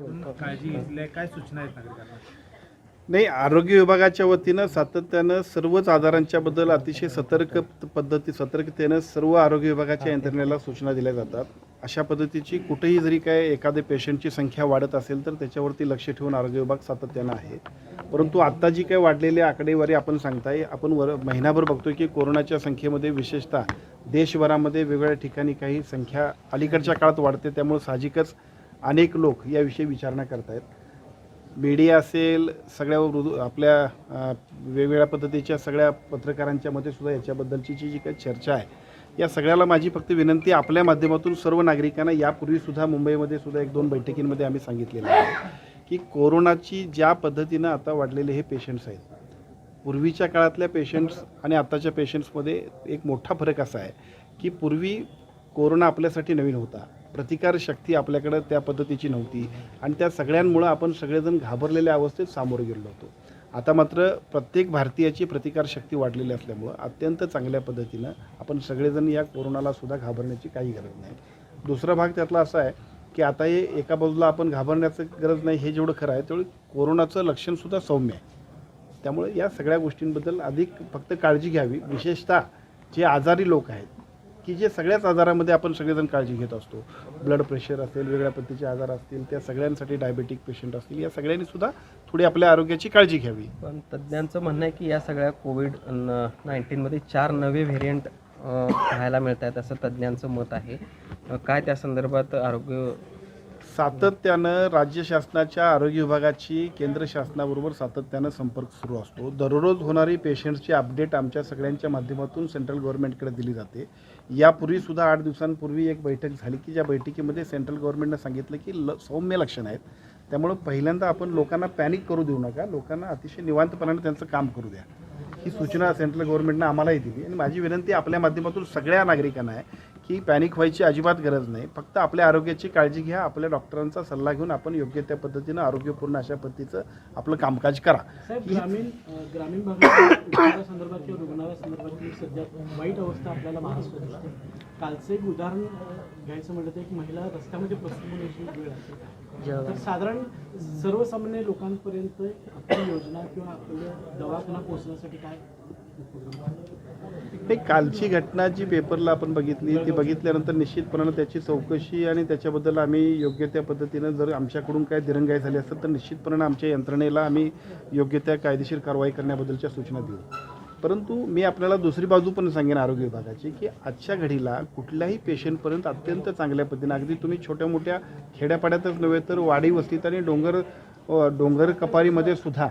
काळजी घेतली आहे. काय सूचना आहेत नागरिकांना? नाही आरोग्य विभागाच्या वतीनं सातत्यानं सर्वच आजारांच्याबद्दल अतिशय सतर्क पद्धती सतर्कतेनं सर्व आरोग्य विभागाच्या यंत्रणेला सूचना दिल्या जातात. अशा पद्धतीची कुठेही जरी काय एखाद्या पेशंटची संख्या वाढत असेल तर त्याच्यावरती लक्ष ठेवून आरोग्य विभाग सातत्यानं आहे. परंतु आत्ता जी काय वाढलेली आकडेवारी आपण सांगताय आपण वर महिनाभर बघतोय की कोरोनाच्या संख्येमध्ये विशेषतः देशभरामध्ये वेगवेगळ्या ठिकाणी काही संख्या अलीकडच्या काळात वाढते त्यामुळे साहजिकच अनेक लोक याविषयी विचारणा करतायत. मीडिया असेल सगळ्या वृदू आपल्या वेगवेगळ्या पद्धतीच्या सगळ्या पत्रकारांच्या मध्ये सुद्धा याच्याबद्दलची जी जी काही चर्चा आहे या सगळ्याला माझी फक्त विनंती आपल्या माध्यमातून सर्व नागरिकांना यापूर्वीसुद्धा मुंबईमध्ये सुद्धा एक दोन बैठकींमध्ये आम्ही सांगितलेलं आहे की कोरोनाची ज्या पद्धतीनं आता वाढलेले हे पेशंट्स आहेत पूर्वीच्या काळातल्या पेशंट्स आणि आत्ताच्या पेशंट्समध्ये एक मोठा फरक असा आहे की पूर्वी कोरोना आपल्यासाठी नवीन होता. प्रतिकारशक्ती आपल्याकडं त्या पद्धतीची नव्हती. आणि त्या सगळ्यांमुळं आपण सगळेजण घाबरलेल्या अवस्थेत सामोरे गेलो होतो. आता मात्र प्रत्येक भारतीयाची प्रतिकारशक्ती वाढलेली असल्यामुळं अत्यंत चांगल्या पद्धतीनं आपण सगळेजण या कोरोनाला सुद्धा घाबरण्याची काही गरज नाही. दुसरा भाग त्यातला असा आहे की आता हे एका बाजूला आपण घाबरण्याचं गरज नाही हे जेवढं खरं आहे तेवढं कोरोनाचं लक्षणसुद्धा सौम्य आहे. त्यामुळे या सगळ्या गोष्टींबद्दल अधिक फक्त काळजी घ्यावी. विशेषतः जे आजारी लोक आहेत की जे सगळ्याच आजारामध्ये आपण सगळेजण काळजी घेत असतो. ब्लड प्रेशर असेल वेगळ्या पद्धतीचे आजार असतील त्या सगळ्यांसाठी डायबेटिक पेशंट असतील या सगळ्यांनी सुद्धा थोडी आपल्या आरोग्याची काळजी घ्यावी. पण तज्ज्ञांचं म्हणणं आहे की या सगळ्या कोविड नाईन्टीनमध्ये चार नवे व्हेरियंट पाहायला मिळत आहेत असं तज्ज्ञांचं मत आहे. काय त्या संदर्भात आरोग्य सातत्यानं राज्य शासनाच्या आरोग्य विभागाची केंद्र शासनाबरोबर सातत्यानं संपर्क सुरू असतो. दररोज होणारी पेशंट्सची अपडेट आमच्या सगळ्यांच्या माध्यमातून सेंट्रल गव्हर्नमेंटकडे दिली जाते. यापूर्वीसुद्धा आठ दिवसांपूर्वी एक बैठक झाली की ज्या बैठकीमध्ये सेंट्रल गव्हर्नमेंटनं सांगितलं की ल सौम्य लक्षण आहेत. त्यामुळं पहिल्यांदा आपण लोकांना पॅनिक करू देऊ नका. लोकांना अतिशय निवांतपणाने त्यांचं काम करू द्या. ही सूचना सेंट्रल गव्हर्नमेंटनं आम्हालाही दिली. आणि माझी विनंती आपल्या माध्यमातून सगळ्या नागरिकांना आहे की पॅनिक व्हायची अजिबात गरज नाही. फक्त आपल्या आरोग्याची काळजी घ्या आपल्या डॉक्टरांचा सल्ला घेऊन आपण योग्य त्या पद्धतीनं आरोग्यपूर्ण अशा पद्धतीचं आपलं कामकाज करा. ग्रामीण ग्रामीण भागात किंवा रुग्णालयासंदर्भातली सध्या वाईट अवस्था आपल्याला महाराष्ट्रात दिसते कालचं एक उदाहरण घ्यायचं म्हटलं तर एक महिला रस्त्यामध्ये वेळ असते तर साधारण सर्वसामान्य लोकांपर्यंत आपली योजना किंवा आपलं दवाखाना पोहोचण्यासाठी काय नाही कालची घटना जी पेपरला आपण बघितली ती बघितल्यानंतर निश्चितपणानं त्याची चौकशी आणि त्याच्याबद्दल आम्ही योग्य त्या पद्धतीनं जर आमच्याकडून काय दिरंगाई झाली असेल तर निश्चितपणानं आमच्या यंत्रणेला आम्ही योग्य त्या कायदेशीर कारवाई करण्याबद्दलच्या सूचना देऊ. परंतु मी आपल्याला दुसरी बाजू पण सांगेन आरोग्य विभागाची की आजच्या घडीला कुठल्याही पेशंटपर्यंत अत्यंत चांगल्या पद्धतीनं अगदी तुम्ही छोट्या मोठ्या खेड्यापाड्यातच नव्हे तर वाडी वस्तीत आणि डोंगर डोंगर कपारीमध्ये सुद्धा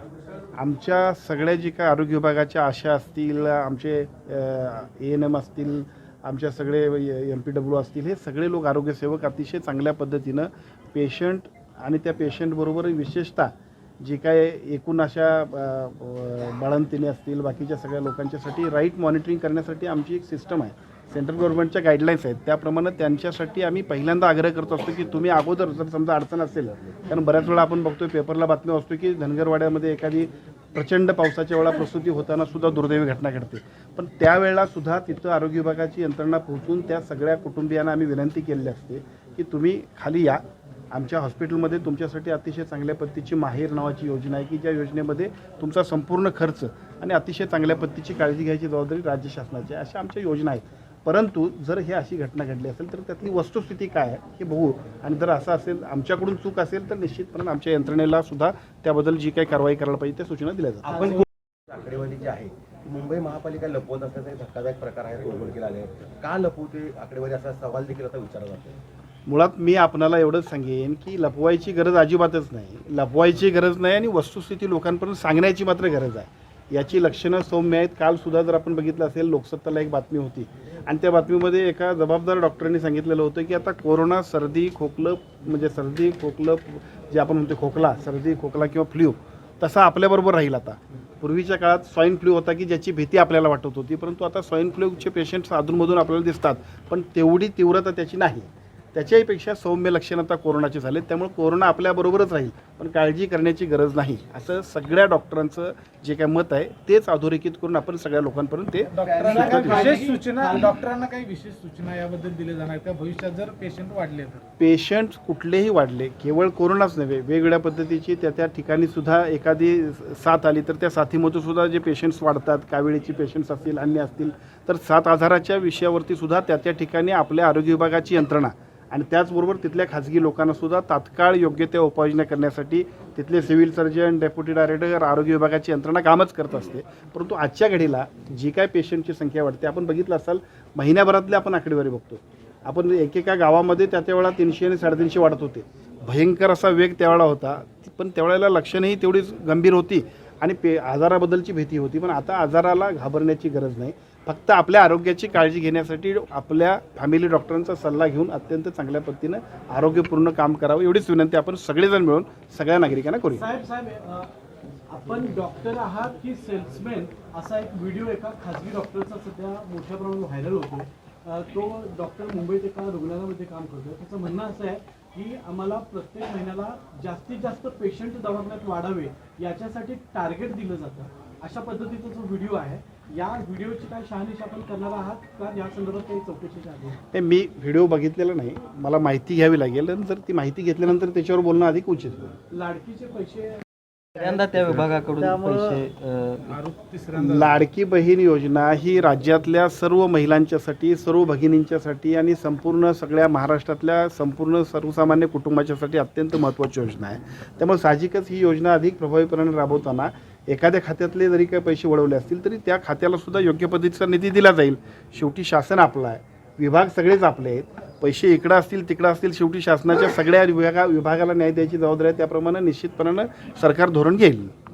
आमच्या सगळ्या जी काय आरोग्य विभागाच्या आशा असतील आमचे ए एन एम असतील आमच्या सगळे एम पी डब्ल्यू असतील हे सगळे लोक आरोग्यसेवक अतिशय चांगल्या पद्धतीनं पेशंट आणि त्या पेशंटबरोबर विशेषतः जी काय एकूण अशा बाळंतिणी असतील बाकीच्या सगळ्या लोकांच्यासाठी राईट मॉनिटरिंग करण्यासाठी आमची एक सिस्टम आहे. सेंट्रल गव्हर्नमेंटच्या गाईडलाईन्स आहेत. त्याप्रमाणे त्यांच्यासाठी आम्ही पहिल्यांदा आग्रह करत असतो की तुम्ही अगोदर जर समजा अडचण असेल कारण बऱ्याच वेळा आपण बघतोय पेपरला बातमी असतो की धनगरवाड्यामध्ये एखादी प्रचंड पावसाच्या वेळा प्रसूती होताना सुद्धा दुर्दैवी घटना घडते. पण त्यावेळेला सुद्धा तिथं आरोग्य विभागाची यंत्रणा पोहोचून त्या सगळ्या कुटुंबियांना आम्ही विनंती केलेली असते की तुम्ही खाली या. आमच्या हॉस्पिटलमध्ये तुमच्यासाठी अतिशय चांगल्या पद्धतीची माहेर नावाची योजना आहे की ज्या योजनेमध्ये तुमचा संपूर्ण खर्च आणि अतिशय चांगल्या पद्धतीची काळजी घ्यायची जबाबदारी राज्य शासनाची अशा आमच्या योजना आहेत. परंतु जर हे अशी घटना घडली असेल तर त्यातली वस्तुस्थिती काय आहे हे बघू. आणि जर असं असेल आमच्याकडून चूक असेल तर निश्चितपणे आमच्या यंत्रणेला सुद्धा त्याबद्दल जी काही कारवाई करायला पाहिजे त्या सूचना दिल्या जातात. आपण आकडेवारी जी आहे. मुंबई महापालिका लपवत असल्याचा एक धक्कादायक प्रकार आहे तो उघडकीला आले का लपवते आकडेवारी? असा सवाल देखील आता विचारला जातो मुळात मी आपणाला एवढंच सांगेन की लपवायची गरज अजिबातच नाही. लपवायची गरज नाही आणि वस्तुस्थिती लोकांपर्यंत सांगण्याची मात्र गरज आहे. याची लक्षणं सौम्य आहेत. काल सुद्धा जर आपण बघितलं असेल लोकसत्ताला एक बातमी होती. आणि त्या बातमीमध्ये एका जबाबदार डॉक्टरांनी सांगितलेलं होतं की आता कोरोना सर्दी खोकलं म्हणजे सर्दी खोकलं जे आपण म्हणतो खोकला सर्दी खोकला किंवा फ्ल्यू तसा आपल्याबरोबर राहील आता. पूर्वीच्या काळात स्वाईन फ्लू होता की ज्याची भीती आपल्याला वाटत होती परंतु आता स्वाईन फ्लूचे पेशंट्स अधूनमधून आपल्याला दिसतात पण तेवढी तीव्रता त्याची नाही. त्याच्याहीपेक्षा सौम्य लक्षण आता कोरोनाचे झाले त्यामुळे कोरोना आपल्याबरोबरच राहील पण काळजी करण्याची गरज नाही. असं सगळ्या डॉक्टरांचं जे काय मत आहे तेच अधोरेखित करून आपण सगळ्या लोकांपर्यंत ते विशेष सूचना डॉक्टरांना काही विशेष सूचना याबद्दल दिल्या जाणार का? भविष्यात जर पेशंट वाढले तर? पेशंट कुठलेही वाढले केवळ कोरोनाच नव्हे वेगवेगळ्या पद्धतीची त्या त्या ठिकाणी सुद्धा एखादी साथ आली तर त्या साथीमधून सुद्धा जे पेशंट्स वाढतात कावेळीची पेशंट्स असतील अन्य असतील तर सात आजाराच्या विषयावरती सुद्धा त्या त्या ठिकाणी आपल्या आरोग्य विभागाची यंत्रणा आणि त्याचबरोबर तिथल्या खाजगी लोकांना सुद्धा तात्काळ योग्य त्या उपाययोजना करण्यासाठी तिथले सिव्हिल सर्जन डेप्युटी डायरेक्टर आरोग्य विभागाची यंत्रणा कामच करत असते. परंतु आजच्या घडीला जी काय पेशंटची संख्या वाढते आपण बघितलं असाल महिन्याभरातले आपण आकडेवारी बघतो. आपण एकेका गावामध्ये त्या त्यावेळा तीनशे आणि साडेतीनशे वाढत होते. भयंकर असा वेग त्यावेळा होता पण त्यावेळेला लक्षणंही तेवढीच गंभीर होती आणि पे आजाराबद्दलची भीती होती. पण आता आजाराला घाबरण्याची गरज नाही. फक्त आपल्या आरोग्याची काळजी घेण्यासाठी आपल्या फॅमिली डॉक्टरांचा सल्ला घेऊन अत्यंत चांगल्या पद्धतीनं आरोग्यपूर्ण काम करावं एवढीच विनंती आपण सगळेजण मिळून सगळ्या नागरिकांना करूया. साहेब आपण डॉक्टर आहात की सेल्समॅन असा एक व्हिडिओ एका खाजगी डॉक्टरचा सध्या मोठ्या प्रमाणात व्हायरल होतो तो डॉक्टर मुंबईत एका रुग्णालयामध्ये काम करतो त्याचं म्हणणं असं आहे की आम्हाला प्रत्येक महिन्याला जास्तीत जास्त पेशंट दवाखान्यात वाढावे याच्यासाठी टार्गेट दिलं जातं. अशा पद्धतीचा जो व्हिडिओ आहे या व्हिडिओची काय शहानिशा आपण करणार आहात का? या संदर्भात काही नाही मी व्हिडिओ बघितलेला नाही. मला माहिती घ्यावी लागेल आणि जर ती माहिती घेतल्यानंतर त्याच्यावर बोलणं अधिक उचित होईल. लाडकीचे पैसे पहिल्यांदा त्या विभागाकडून पैसे लाडकी बहीण योजना ही राज्यातल्या सर्व महिलांच्यासाठी सर्व भगिनींच्यासाठी आणि संपूर्ण सगळ्या महाराष्ट्रातल्या संपूर्ण सर्वसामान्य कुटुंबाच्यासाठी अत्यंत महत्त्वाची योजना आहे. त्यामुळे साहजिकच ही योजना अधिक प्रभावीपणे राबवताना एखाद्या खात्यातले जरी काही पैसे वळवले असतील तरी त्या खात्याला सुद्धा योग्य पद्धतीचा निधी दिला जाईल. शेवटी शासन आपलं आहे. विभाग सगळेच आपले आहेत. पैसे इकडं असतील तिकडं असतील शेवटी शासनाच्या सगळ्या विभागा विभागाला न्याय द्यायची जबाबदारी आहे. त्याप्रमाणे निश्चितपणानं सरकार धोरण घेईल.